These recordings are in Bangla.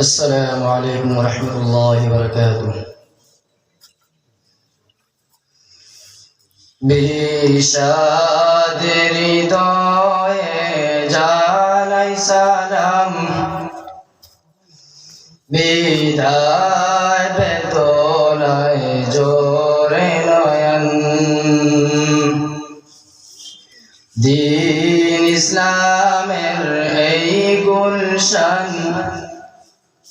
السلام عليكم ورحمة الله وبركاته বিষাদের হৃদয়ে জানাই সালাম বিদায় বেদনায় জোরে নয়ন দিন ইসলামের এই গুলশান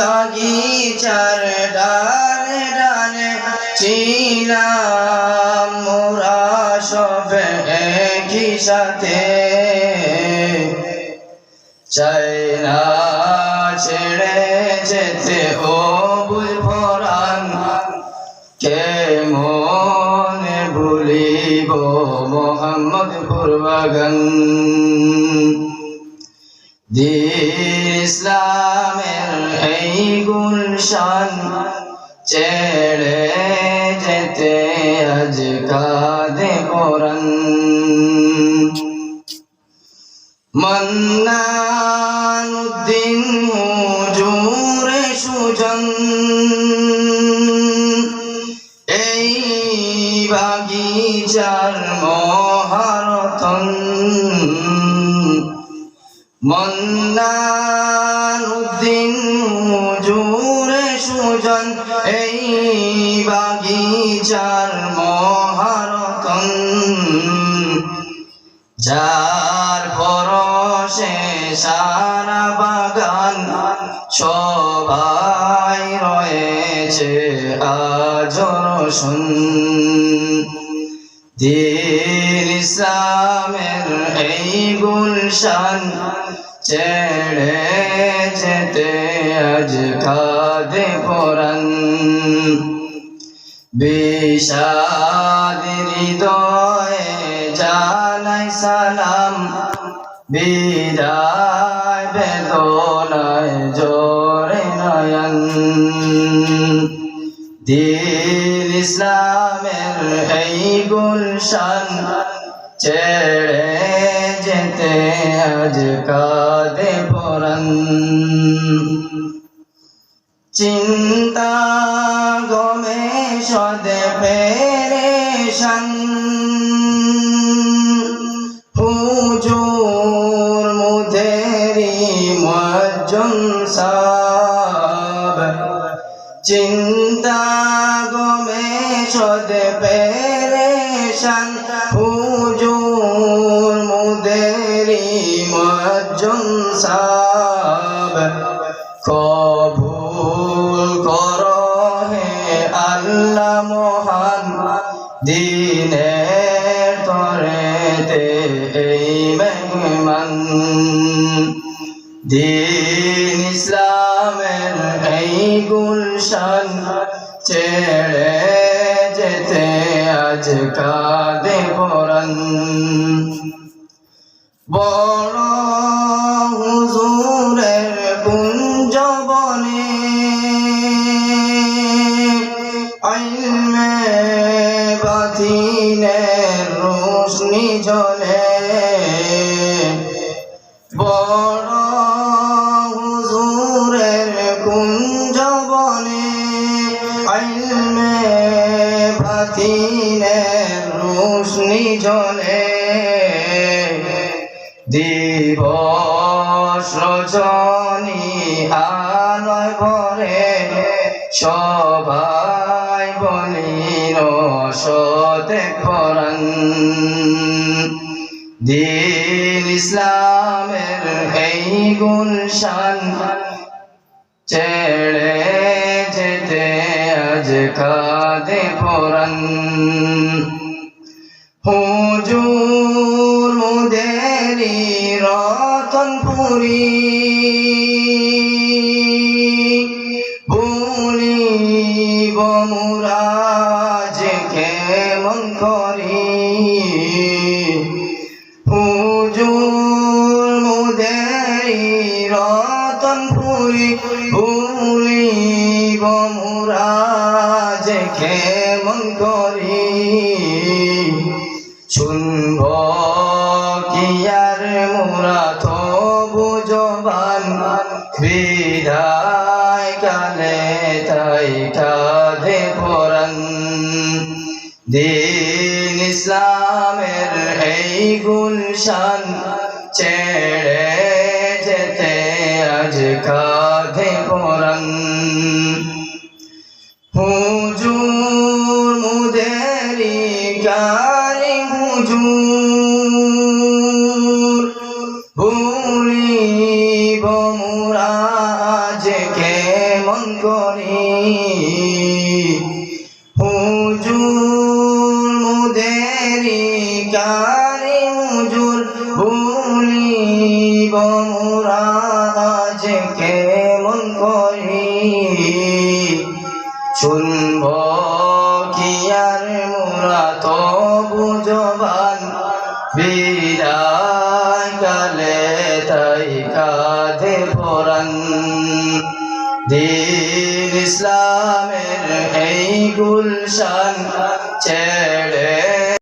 বাগিচার ডালে ডালে ছিলাম মোরা সব একই সাথে। চাই না ছেড়ে যেতে ও বুল ভরান কে মনে ভুলিব মোহাম্মদ পূর্বাগন ইসলামের এই গুলশান ছেড়ে যেতে আজ কাঁদে পরান মন্নানুদ্দিন হুজুরে সুজন। এই বাগিচার মহারতন মন্দানুদ্দিন হুজুরে সুজন, এই বাগিচার মহারতন। যার পরশে সারা বাগান সবাই রয়েছে আজ রসুন। দিন ইসলামের এই গুলশান ছেড়ে যেতে আজ কাঁদে পরান বিষাদ জানাই সালাম, বিদায় বেদনায় জোরে নয়ন। দিন ইসলামের এই গুলশান ছেড়ে যেতে আজ কাঁদে পরান চিন্তা গমে সদে পেরেশান হুজুর মুদেরি মজ্জুন সাব চিন্তা গমে সদে পেরেশান মহান দিনের তরেতে এই মেহমান। দিন ইসলামের এই গুলশান ছেড়ে যেতে আজ কাঁদে পরান বড় জলে বড় হুজুরের কুঞ্জ বনে আইলমে বাতিনের রোশনি জলে। দিবস রজনী আলোয় ভরে সবাই বলিল সতে করান দিন ইসলামের এই গুলশান ছেড়ে যেতে আজ কাঁদে পরান হুজুর মুদেরি রতনপুরি। ভুলি ভুলি মোরা যে কেমন করি? শুনব কি আর মোরা তো বুঝবান বিদায় কালে তাই কাঁধে পরান দিন ইসলামের এই গুলশান ছেড়ে আজ কাঁধে পরান হুজুর মুদেরি গারি হুজুর ভুলিব মুরাজ কেমন করি। হুজুর শুনব কি আর মোরা তো বুঝবান বিদায় কালে তাই কাঁধে পরান দিন ইসলামের এই গুলশান ছেড়ে